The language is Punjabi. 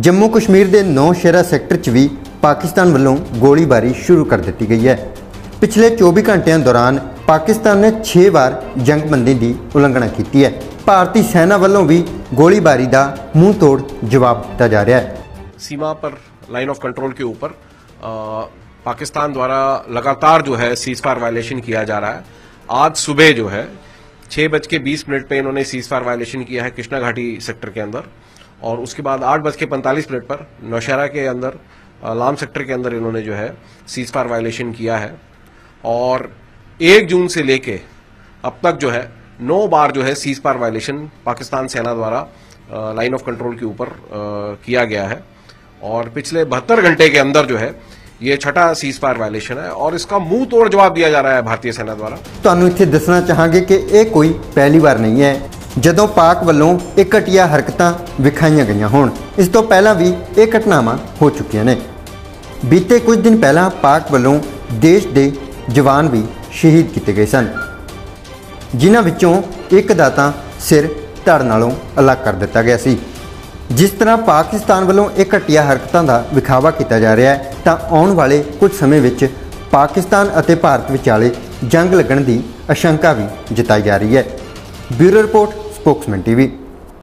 ਜੰਮੂ ਕਸ਼ਮੀਰ ਦੇ ਨੌ ਸ਼ਹਿਰਾ ਸੈਕਟਰ 'ਚ ਵੀ ਪਾਕਿਸਤਾਨ ਵੱਲੋਂ ਗੋਲੀਬਾਰੀ ਸ਼ੁਰੂ ਕਰ ਦਿੱਤੀ ਗਈ ਹੈ ਪਿਛਲੇ 24 ਘੰਟਿਆਂ ਦੌਰਾਨ ਪਾਕਿਸਤਾਨ ਨੇ 6 ਵਾਰ ਜੰਗਬੰਦੀ ਦੀ ਉਲੰਘਣਾ ਕੀਤੀ ਹੈ ਭਾਰਤੀ ਸੈਨਾ ਵੱਲੋਂ ਵੀ ਗੋਲੀਬਾਰੀ ਦਾ ਮੂੰਹ ਤੋੜ ਜਵਾਬ ਦਿੱਤਾ ਜਾ ਰਿਹਾ ਹੈ सीमा पर लाइन ऑफ कंट्रोल के ऊपर अ, पाकिस्तान द्वारा लगातार जो है सीज फायर वायलेशन किया जा रहा है आज सुबह जो है छह बज के बीस मिनट पे इन्होंने सीज फायर वायलेशन किया है कृष्णा घाटी सेक्टर के अंदर और उसके बाद आठ बज के पैंतालीस मिनट पर नौशहरा के अंदर अ, लाम सेक्टर के अंदर इन्होंने जो है सीज फायर वायलेशन किया है और एक जून से लेके अब तक जो है नौ बार जो है सीज फायर वायलेशन पाकिस्तान सेना द्वारा लाइन ऑफ कंट्रोल के ऊपर अ, किया गया है और पिछले बहत्तर घंटे के अंदर जो है ये छठा सीज फायर वायलेशन है और इसका मुंह तोड़ जवाब दिया जा रहा है भारतीय सेना द्वारा ਤੁਹਾਨੂੰ ਇੱਥੇ ਦੱਸਣਾ ਚਾਹਾਂਗੇ ਕਿ ਇਹ ਕੋਈ ਪਹਿਲੀ ਵਾਰ ਨਹੀਂ ਹੈ ਜਦੋਂ ਪਾਕ ਵੱਲੋਂ ਇਹ ਘਟੀਆ ਹਰਕਤਾਂ ਵਿਖਾਈਆਂ ਗਈਆਂ ਹੋਣ, ਇਸ ਤੋਂ ਪਹਿਲਾਂ ਵੀ ਇਹ ਘਟਨਾਵਾਂ ਹੋ ਚੁੱਕੀਆਂ ਨੇ। ਬੀਤੇ ਕੁਝ ਦਿਨ ਪਹਿਲਾਂ ਪਾਕ ਵੱਲੋਂ ਦੇਸ਼ ਦੇ ਜਵਾਨ ਵੀ ਸ਼ਹੀਦ ਕੀਤੇ ਗਏ ਸਨ। ਜਿਨ੍ਹਾਂ ਵਿੱਚੋਂ ਇੱਕ ਦਾ ਤਾਂ ਸਿਰ ਧੜ ਨਾਲੋਂ ਅਲੱਗ ਕਰ ਦਿੱਤਾ ਗਿਆ ਸੀ। ਜਿਸ ਤਰ੍ਹਾਂ ਪਾਕਿਸਤਾਨ ਵੱਲੋਂ ਇਹ ਘਟੀਆ ਹਰਕਤਾਂ ਦਾ ਵਿਖਾਵਾ ਕੀਤਾ ਜਾ ਰਿਹਾ ਹੈ, ਤਾਂ ਆਉਣ ਵਾਲੇ ਕੁਝ ਸਮੇਂ ਵਿੱਚ ਪਾਕਿਸਤਾਨ ਅਤੇ ਭਾਰਤ ਵਿਚਾਲੇ ਜੰਗ ਲੱਗਣ ਦੀ ਆਸ਼ੰਕਾ ਵੀ ਜਤਾਈ ਜਾ ਰਹੀ ਹੈ। Bureau report Spokesman TV